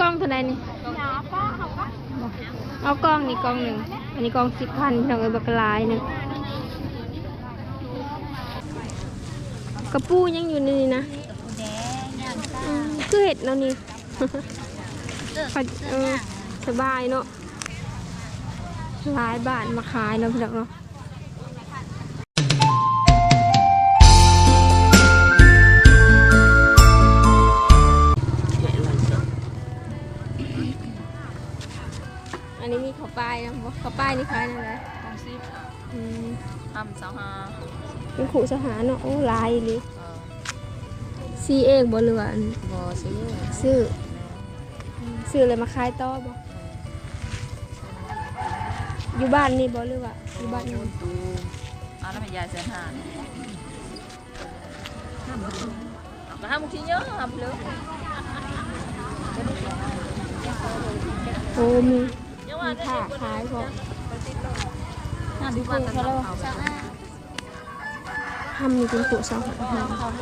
กล้องเท่าไหรนี่เอากล้องนี่กล้องหนึ่งอันนี้กล้องสิบพันพี่น้องเอ้ยบักลายหนึงกระปูยังอยู่นี่นะคือเห็ดแล้วนี่สบายเนาะหลายบาทมาขายเนาะพี่น้องเนาะาวป้ายนะบอกข้าวป้ายนี่ขายอะไรกองซิปอืมทำสาวหาเป็นขู่สหารเนาะโอ้หลายเลยเออซีเองบ่เหลืออันบอซื้อซื้ออืมซื้ออะไรมาขายต่อบ่อยู่บ้านนี่บ่หรือว่าอยู่บ้านนี่ดูเอาแล้วมันยายแสนหานก็ห้ามทีเยอะครับเลย โอ้มียังว่า มีได้ผ้าขายพอห้าดูว่าเขาแล้วเอาทำมีเป็นขู่สหาร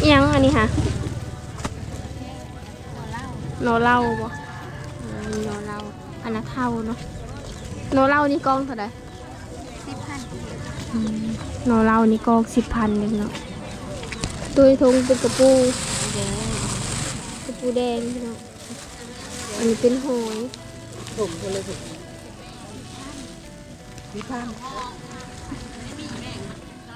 อิหยังอันนี้ค่ะโนเหล่าบ่อืมโนเหล่าอันนั้นเท่าเนาะโนเหล่านี่กล้องเท่าไหร่อืมโน เหล่านี่กล้องสิบพันหนึ่งเนาะตุยทงเป็นกระปูกระปูแดงพี่เนาะอันนี้เป็นหอยผมคนเลยผมมีข้าง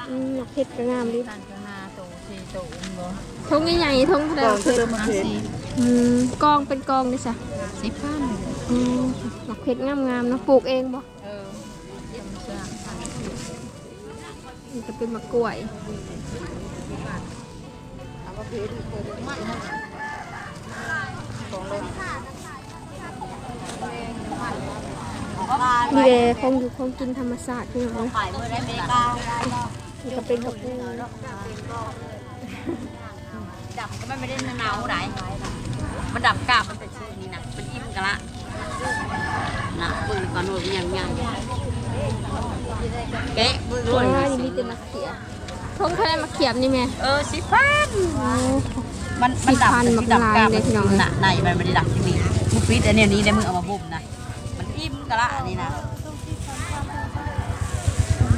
อืมหนักเพชรก็งามดิข้างข้างหน้าโตสี่โตอุ้มบ่ทงใหญ่ๆทงเท่าไหร่เพชรมาสี่อืมกองเป็นกองเลยจ้ะสิบพันอืมหนักเพชรงามๆเนาะปลูกเองบ่ นจะเป็นมะกล้วยเอามาพชรเคยเลยมันของเลยนี่เลยคงอยู่คงกินธรรมชาสติพี่น้องขายเมื่อได้เมกานี่ก็เป็นกระปูดับก็ไม่ได้หนาวไหนมันดับกาบมันเป็นชื่อนี้นะเป็นอิ่มกันละนะปืนก่อนหนูยังยัง แกะปืนตัวว่านี่มีแต่มะเขียบทงเท่าไหร่มะเขียบนี่แม่เออสิพันโอ้มันมันดับสิพันที่ดับกาบมันลายเลยพี่น้องหนักในมันไม่ได้ดับที่นี่มุกฟิตอันเนี้ยนี้ได้มือเอามาบุ่มนะมันอิ่มกันละอันนี้นะ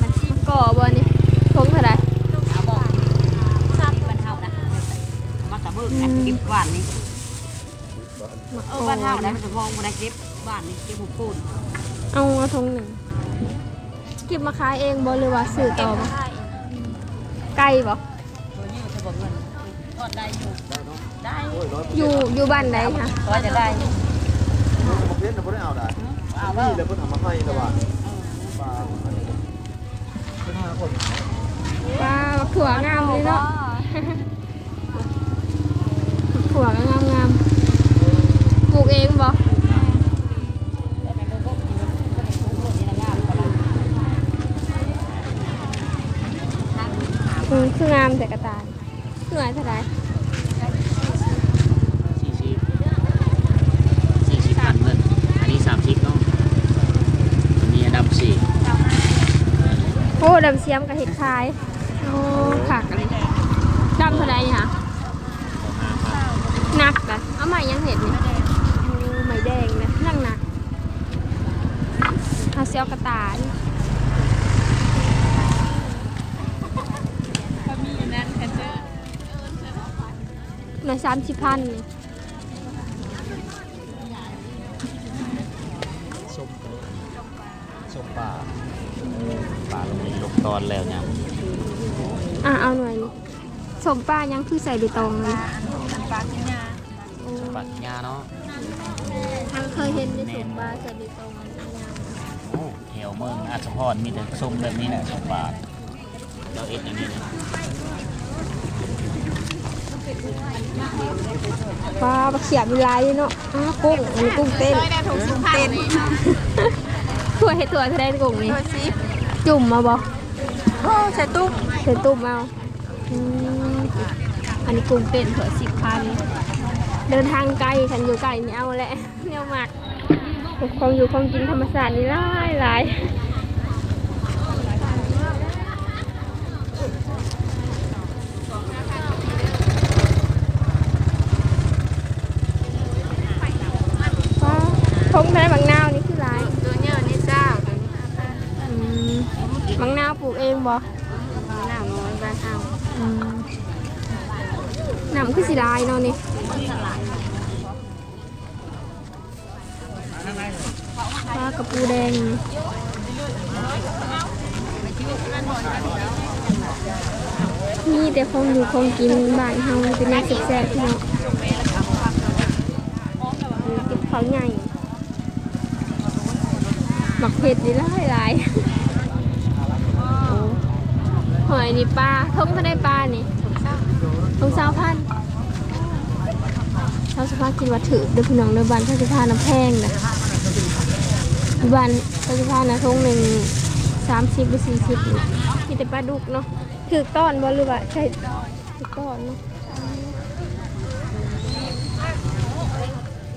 มันชิมก่อบ่นี่ทงเท่าไหร่เอาบอกชาติบ้านเฮานะมาตะเบิกนะเก็บบ้านนี่มะเอกออบ้านเฮาได้มันจะมองมันได้เก็บบ้านนี่เก็บหุบปูนเอาเอาทงหนึ่ง เก็บมาขายเองบ่หรือว่าซื้อต่อมาไก่บ่ตัวนี้จะบอกเงินก็ได้อยู่ได้อยู่อยู่บ้านใดคะก็จะได้ผมเล่นแต่ไม่ได้เอาได้นี่ว่าเลยเพิ่นเอามาให้แต่ว่าปลาเพิ่นหาคนว้าวถั่วงามเลยเนาะถั่วงามงามๆปลูกเองบ่ คืองามแต่กระตายคือหน่อยเท่าไหรสี่สิบสี่สิบพันเงินอันนี้สามสิบเนาะอันนี้อันดับสี่โอ้ดำเสียมกับเห็ดคายโอ้ผักอะไรดำเท่าไหรนี่คะของห้าพันหนักนะเอาใหม่ยังเห็ดนี่โอ้ไม่แดงนะนั่งหนักเอาเสียวกระต่าย มีนั่นแค่เจอ หน่อย สามสิบพันนี่ส้มส้มป่าป่าลงในลกตอนแล้วเนี่ยอะเอาหน่อยนี่สมป้ายังคือใส่ใบตองเลยปลากินยาโอ้ปักยาเนาะทางเคยเห็นในสมป้าใส่ใบตองมันยาวโอ้แถวเมืองอาสมพรมีแต่ส้มแบบนี้แหละส้มป่าเราเอ็ดอย่างนี้นะ ปลาปลาเขียบมีลายด้วยเนาะอ้าวกุ้งอันนี้กุ้งเต้นเต้นถั่วเห็ดถั่วแสดงกุ้งนี่จุ่มมาบ่โอ้ใส่ตุ้มใส่ตุ่มเอาอืมอันนี้กุ้งเต้นถั่วสิบพันเดินทางไกลฉันอยู่ไกลนี่เอาแหละเนี่ยหมักความอยู่ความกินธรรมศาสตร์นี่หลายหลาย งเท่าไรบางนาวนี่คือรายตัวเนี้ยนี่เจ้าบางนาวปลูกเองบอบางนาวน้อบานเอานำคือสีลายเนาะนี่ปลากระปูแดงนี่แต่คงอยู่คงกินบานเฮาเป็นแม่แซ่บๆเนาะเก็นเขาใหญ่ มักเผ็ดนี่หลายหลายหอยนี่ปลาทงเขาได้ปลานี่ทงสาวพันชาวสภาพกินวัตถุเด้อพี่น้องเด้อบ้านชาวสภาพน้ำแพงนะบ้านชาวสภาพนะทงหนึ่งสามสิบหรือสี่สิบนี่มีแต่ปลาดุกเนาะถือต้อนบ่หรือว่าใช่ถือต้อนเนาะ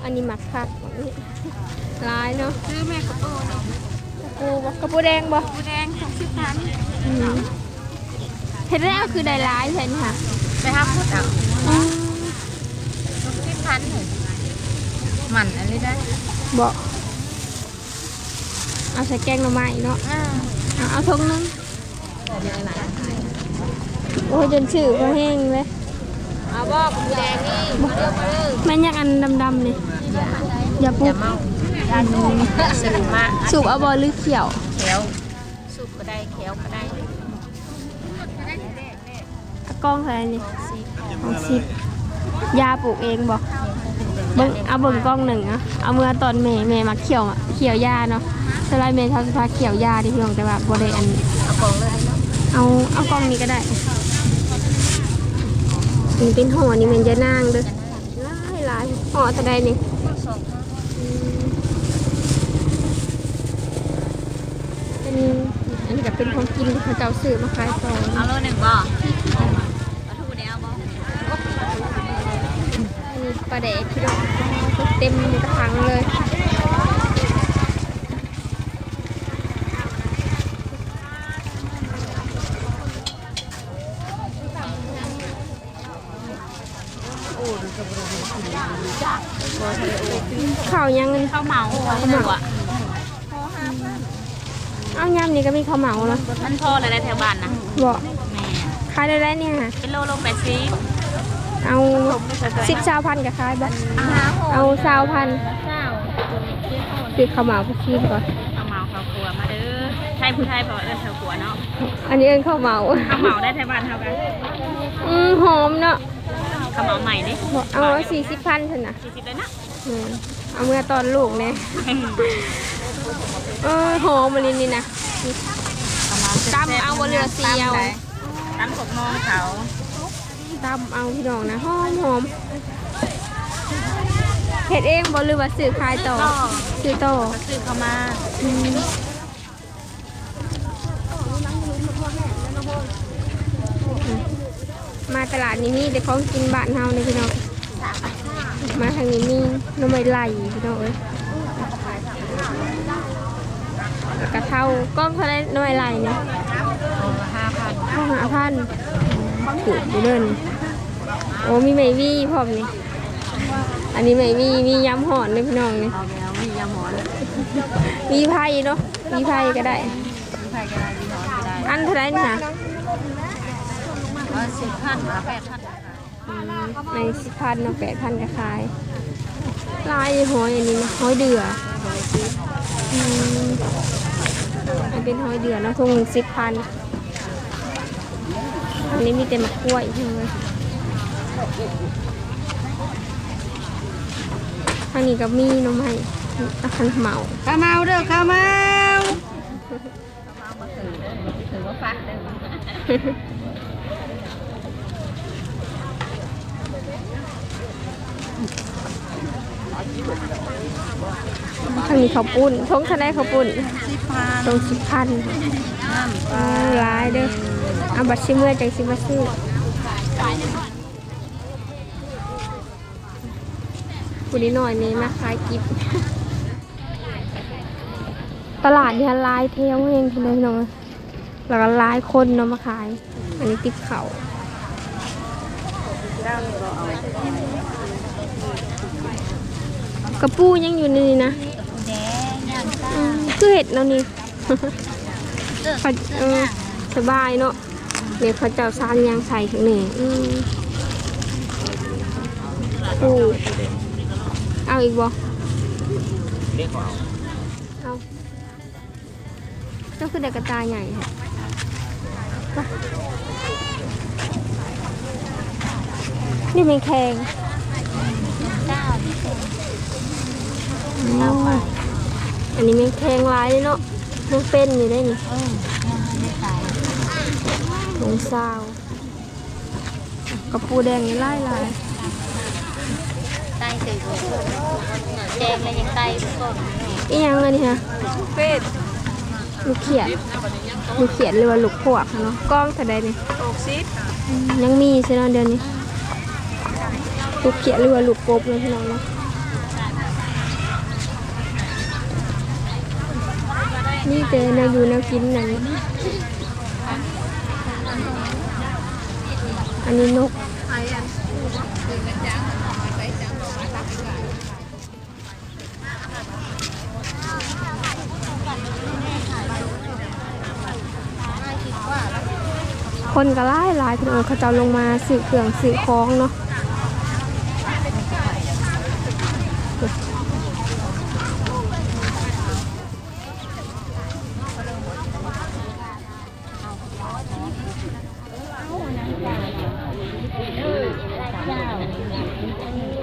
อันนี้หมักคักแบบนี้ ร้ายเนาะซื้อแม่กระโปรงกระปูบ่กระปูแดงบ่ปูแดงสองสิบพันอืมเห็ดแล้วคือได้ร้ายใช่ไหมคะไปห้ามพูดเอาอืมสองสิบพันเลยหมันอะไรได้บ่เอาใส่แกงหน่อไม้เนาะอ่าเอาเอาทงนึงโอ้ยจนชื่อก็แห้งเลยเอาบอกปูแดงนี่มาเร็วมาเร็วแม่นยังอันดำๆนี่อย่าปลุอย่ากเมา ด้านนู้นสูบมาสูบเอาบอหรือเขียวเขียวสูบก็ได้เขียวก็ได้เอากล้องใส่อันนี่เอาสิบยาปลูกเองบ่เบิ่งเอาเบิ่งกล้องหนึ่งอะเอาเมื่อตอนแม่แม่มาเขียวอะเขียวยาเนาะสไลด์แม่ทำสภาเขียวยาดิพี่น้องแต่ว่าบ่ได้อันเอากล่องเลยเนาะเอาเอากล้องนี้ก็ได้นี่เป็นห่อนี่มันจะนางเด้อหลายหลายห่อเท่าใดนี่ สอง เป็นอันนี้ก็เป็นของกินที่เขาเจ้าซื้อมาขายต่อเอาโลหนึ่งบ่เอาทุกคนนี้เอาบ่อันนี้ปลาแดกพี่น้องเต็มกระถางเลยข้าวยังเงินข้าวเหมาข้าวเหมาอะ เอายำนี่ก็มีข้าวเหมาแล้วมันพอเลยได้แถวบ้านนะบอกแม่ขายได้แล้วเนี่ยค่ะเป็นโลโลแปดสิบเอาสิบสาวพันกับขายบ่เอาสาวพันเจ้าคือข้าวเหมาผู้ชีนก่อนข้าวเหมาข้าวครัวมาเด้อไทยผู้ไทยเพราะว่าเอิ้นข้าวครัวเนาะอันนี้เอิ้นข้าวเหมาข้าวเหมาได้แถวบ้านเท่ากันอืมหอมเนาะข้าวเหมาใหม่ดิบอกเอาสี่สิบพันเถอะนะสี่สิบเลยนะอืมเอาเมื่อตอนลูกเนี่ย เออหอมมันนี่นะตำเอาบ่เหลือเสียว ตำหกโมงเขาตำเอาพี่น้องนะหอมหอมเฮ็ดเองบ่หรือว่าซื้อขายต่อซื้อต่อซื้อเข้ามาอืมมาตลาดนี้มีแต่ของกินบ้านเฮาเลยพี่น้องมาทางนี้มีหน้ำไม่ไหลพี่น้องเอ้ย กระเทากล้องเท่าไรหน้ำไม่ไหลเนี่ยห้าพันข้าวหาพันถูกอยู่เดินโอ้มีไหมวี่พร้อมนี่อันนี้ไหมวี่มียำห่อนเลยพี่น้องนี่เอาแล้วมียาหมอนมีไผ่เนาะมีไผ่ก็ได้มีใครก็ได้มีหมอนก็ได้อันเท่าไรนี่ค่ะเอาสิบพันเอาแปดพันอืมในสิบพันเนาะแปดพันก็ขายลายหอยอันนี้นะหอยเดือ อืมอันเป็นหอยเดือเนาะทงสิบพันอันนี้มีแต่มะกล้วยทั้งเลยทางนี้ก็มีหน้ำไม้ตะคันเหมาข้าวเมาเด้อข้าวเมาถือว่าฟักเด้อทางนี้ข้าวปุ้นทงทะเลข้าวปุ้นสิบพันตรงสิบพันน้ำอ่าหลายเด้อเอาบัตรชิเมื่อจังสิมาซื้อผู้นี้หน่อยนี่มาขายกิบตลาดเนี่ยหลายเที่ยวเองทีเลยพี่น้องแล้วก็หลายคนเนาะมาขาย อันนี้ติดเขากระปูยังอยู่ในนี่นะแดงย่างอืม คือเห็ดแล้วนี่ เขาเออสบายเนาะเดี๋ยเขาเจ้าสร้างยางใส่ข้างนี้อืมปูเอาอีกบ่เอาเจ้าคือเด็กกระตายใหญ่ค่ะนี่เป็นแขงเก้าอ๋อ อันนี้เป็นแขงลายเลยเนาะมันเป็นอยู่ได้นี่เออยังไม่ได้ใส่ลงซาวกระปูแดงนี่ไล่ลายไตเฉยๆแดงเลยยังไตทุกคนอีหยังเลยนี่ฮะเป็ดลูกเขียดลูกเขียดหรือว่าลูกพวกเนาะกล้องเท่าใดนี่หกสิบอืมยังมีใช่ไหมเดี๋ยวนี้ลูกเขียดหรือว่าลูกกบเลยพี่น้องเนาะ นี่เจอนวอยู่แนวกินนั่นอันนี้นกคนก็ไล่หลายพี่น้องเขาจะเอาลงมาสื่อเครื่องสื่อคล้องเนาะ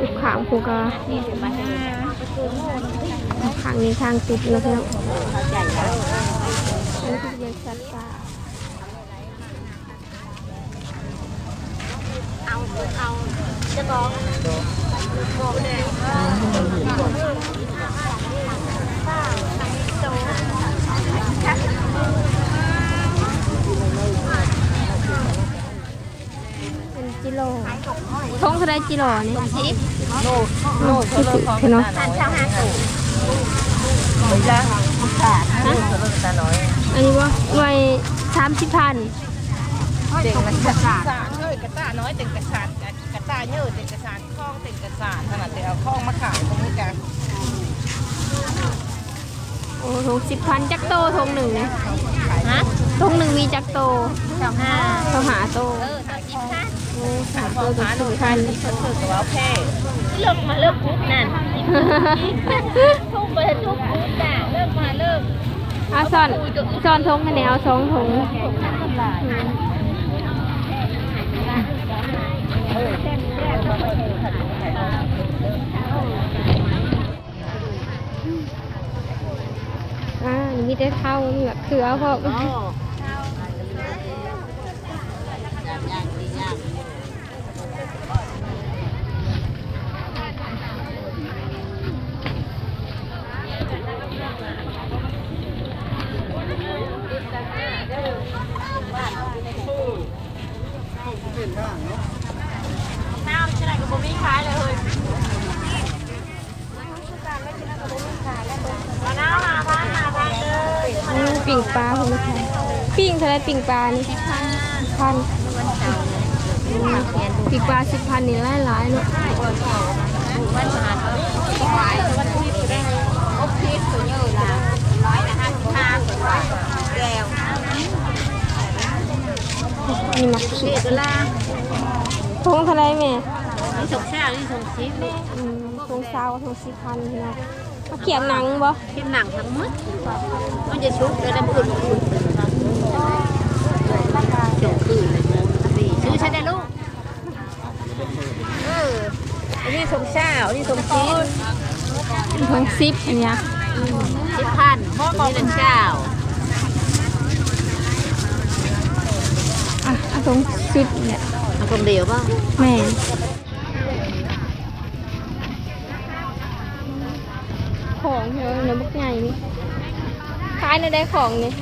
ลูกขางผูกก็ ขางนี้ทางติดเนาะพี่น้องอันนี้คือเป็นสัตว์ป่าเอาเอาจะบอกบอกแดงเป็นกิโลทงเท่าไรกิโลนี่สิบโลโลที่สิเนาะพันเช้า ห้าสิบอันนี้ว่าหน่วยสามสิบพันเด็กมันจะขาดสารเฮ้ยกระตาน้อยเต็งกระสานกระตาเยอะเต็งกระสานคล้องเต็งกระสานขนาดเต็งเอาคล้องมาขายตรงนี้กันโอ้ทงสิบพันจักโตทงหนึ่งเนี่ยฮะทงหนึ่งมีจักโตเช้าห้าเขาหาโตเออสามสิบห้าโอ้หาโตพอถึงขาหสินูบทัพันนนี่เพิ่นเพิ่นกับว่าแพ้เริ่มมาเริ่มปุ๊บนั่น ทุกไปทุกปุ๊บจ้ะเริ่มมาเริ่มเอาซ่อนซ่อนทงคะแนนเอาสองทงอ่ามีแต่เท่านี่แบบคือเอาพอ น้ำใช่ไหมกับบุ้มีขายเลยเฮ้ยมาน้ำมานมาพันเลยอืมปิ่งปลาคุณลูกค้าปิ้งเท่าไรปิ่งปลานี่พันอืมปิ่งปลาสิบพันนี่หลายหลายเนาะวันผ่านขายวันที่สุดได้โอ้พีสตัวเยอะละร้อยนะห้าสิบห้าแล้ว นี่มักขีเด็ดกละทงเท่าไรแม่นี่สงแซ่นี่สงซีฟอืมทงซาวกับทงสิบพันเนาะเขาเขียนหนังบ่ที่หนังทั้งหมดมันจะชุบเลยน้ำขุ่นขุ่นจงคืนเลยซื้อใช่ได้ลูกเอออันนี้สงเช้าอันนี้สงซีฟทงสิบอันเนี้ยสิบพันนี่เป็นเช้าอะเอา ทงสิบเนี่ยเอาคนเดียวป่ะแม่นของเยอะเนื้อบักใหญ่นี่ขายในได้ของนี่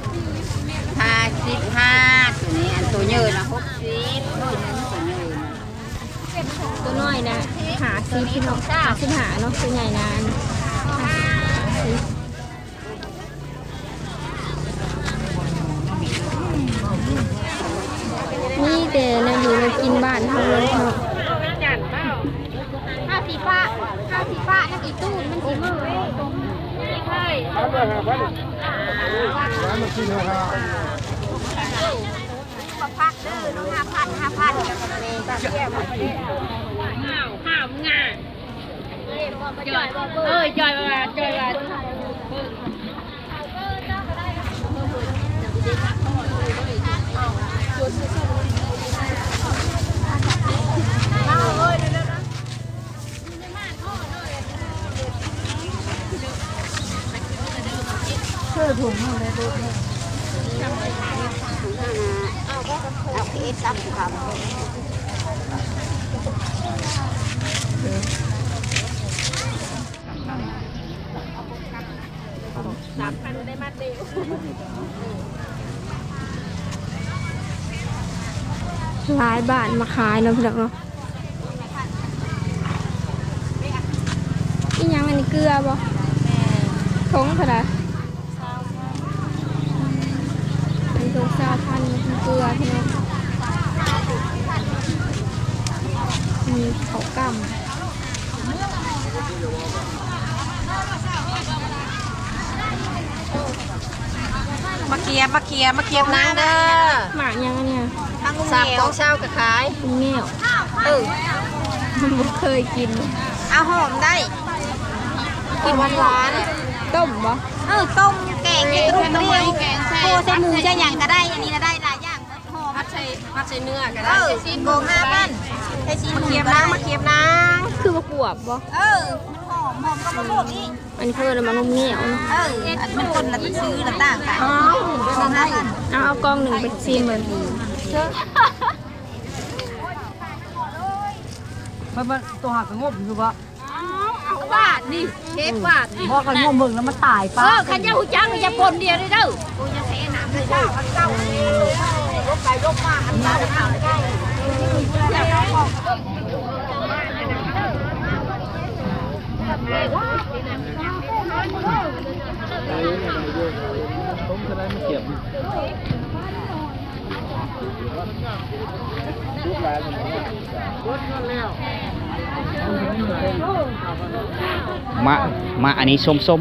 ห้าสิบห้าตัวนี้อันตัวเยอะนะหกสิบตัวนึงตัวเยอะตัวน้อยนะหาซื้อพี่น้องหาซื้อหาเนาะตัวใหญ่นานนี่แต่แนวอยู่ในกินบ้านเท่าเลยเนาะ ห้าสีฟ้าห้าสีฟ้านั่น อีตู้มันสีมือเอาไปหาพันร้านมาพันราคาพักเด้อน้องห้าพันห้าพันเอ้ยจอยมาจอยมาเอาพีเอสซับครับ หลาย บาทมาขายเนาะพี่น้องเนาะอีหยังอันนี้เกลือบ่ทงเท่าไหร่อันนี้ทงเศร้าพันมันเกลือพี่น้องมีเขาวกำมาเคียบมาเคียบมาเคียบนางเด้อหมากยังอันเนี่ยทั้ง สามกองเช้าก็ขายเป็นแมวเออมันบ่เคยกินเอาหอมได้ กินหวานหวานต้มบ่เออต้มแกงกระดูกเดียวโคใส่หมูใส่หยังก็ได้ อันนี้ก็ได้หลายอย่างหอมพัดใส่พัดใส่เนื้อก็เอได้อโกงห้าพันใส่ซีมาหมูเคียบก็นาได้งมาเคียบนางคือมะกวบบ่เออมันหอมหอมก็มาโลดนี่อันนี้เพิ่นเอามางมเหนียวเนาะเอออันมันคนละซื้อละต่างกันอ๋อได้เอาเอากล้องหนึ่งไปซีมเหมือน มันมันตัวหักงบอยู่ปะบาทนี่เชฟบาทนี่พอกันงบมึงแล้วมันตายเอปะอขันยาหูจังอย่าปนเดียวเลยเด้อกูจะเทน้ำเลยเจ้าเจ้าลบไปลบมาอันมาจะทำได้อยากได้ของต้มจะได้ไม่เก็บ ทุกร้านเลยมา มาอันนี้ส้มส้ม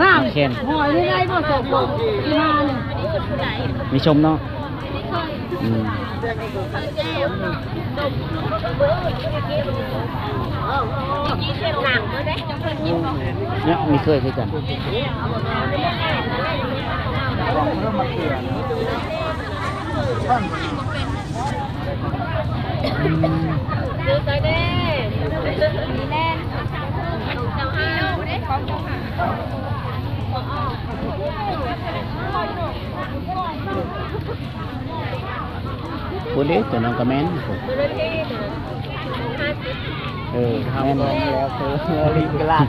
งามแค่นหอยได้ไงบ่สมบ่ที่มาเนี่ยมีชมเนาะอืมเนี่ยมีเคยคือกัน ของเริ่มมาเกลือท่านพูดดิตัวน้องกระแมนเออแม่นแล้วคือลิงกลาด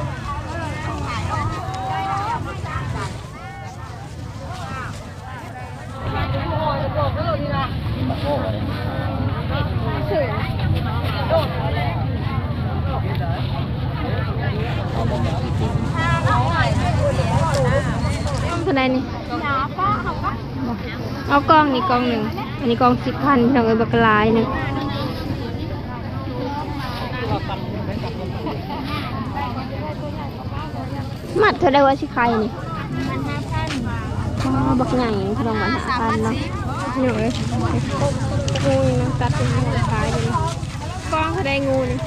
บ่เท่าไหร่นี่เอากล้องนี่กล้องหนึ่ง อันนี้กล้องสิบพันหน้องเอ้ยบักลายหนึงมัดเท่าไดว่าสิใครนี่อ๋อบักใหญ่พี่น้องมันหาพันเนาะ นี่เอ้ยงูนี่นะตัดเป็นงูขายเลยกล้องเท่าไดงูนี่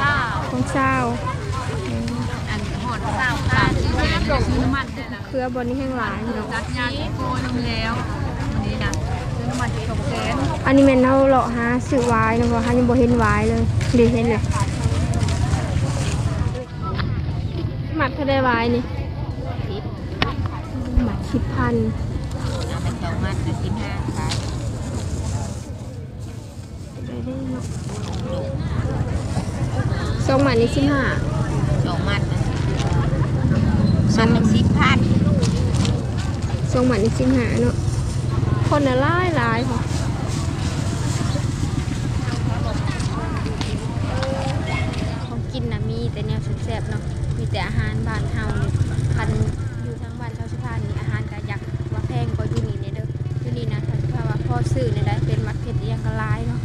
ข้าวของเศร้าอันหอดข้าวข้าวซื้อแกงซื้อน้ำมันเนี่ยนะเครือบนนี้แห้งหลายพี่น้องตัดยาโกนแล้ววันนี้นะซื้อน้ำมันสองแสนอันนี้แม่นเฮาเลาะหาซื้อวายนะเพราะฮายังบ่เห็นวายเลยเดี๋ยวเห็นเลยหมัดเท่าได้วายนี่หมัดสิบพัน สองอันไปสิห้าสองมันนี่สิห้าสองมัดนมันสิบพันสองมันนี่สิห้าเนาะคนละลายลายค่ะของกินนะมีแต่แนวแซ่บเนาะมีแต่อาหารบ้านเฮาพัน สื่อนี่ได้เป็นมักเผ็ดยังก็ร้ายเนาะ